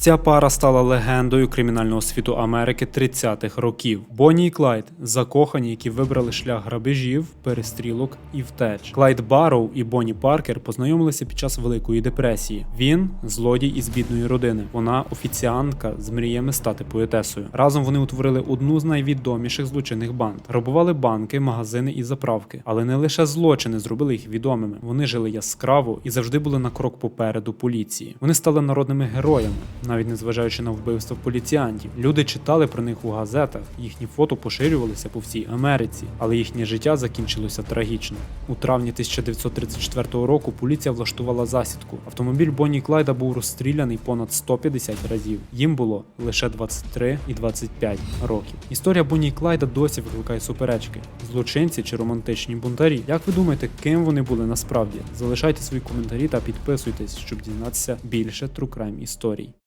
Ця пара стала легендою кримінального світу Америки 30-х років. Бонні і Клайд закохані, які вибрали шлях грабежів, перестрілок і втеч. Клайд Барроу і Бонні Паркер познайомилися під час Великої депресії. Він злодій із бідної родини. Вона офіціантка з мріями стати поетесою. Разом вони утворили одну з найвідоміших злочинних банд. Грабували банки, магазини і заправки. Але не лише злочини зробили їх відомими. Вони жили яскраво і завжди були на крок попереду поліції. Вони стали народними героями, навіть незважаючи на вбивство поліціянтів. Люди читали про них у газетах, їхні фото поширювалися по всій Америці, але їхнє життя закінчилося трагічно. У травні 1934 року поліція влаштувала засідку. Автомобіль Бонні Клайда був розстріляний понад 150 разів. Їм було лише 23 і 25 років. Історія Бонні Клайда досі викликає суперечки: злочинці чи романтичні бунтарі. Як ви думаєте, ким вони були насправді? Залишайте свої коментарі та підписуйтесь, щоб дізнатися більше True Crime історій.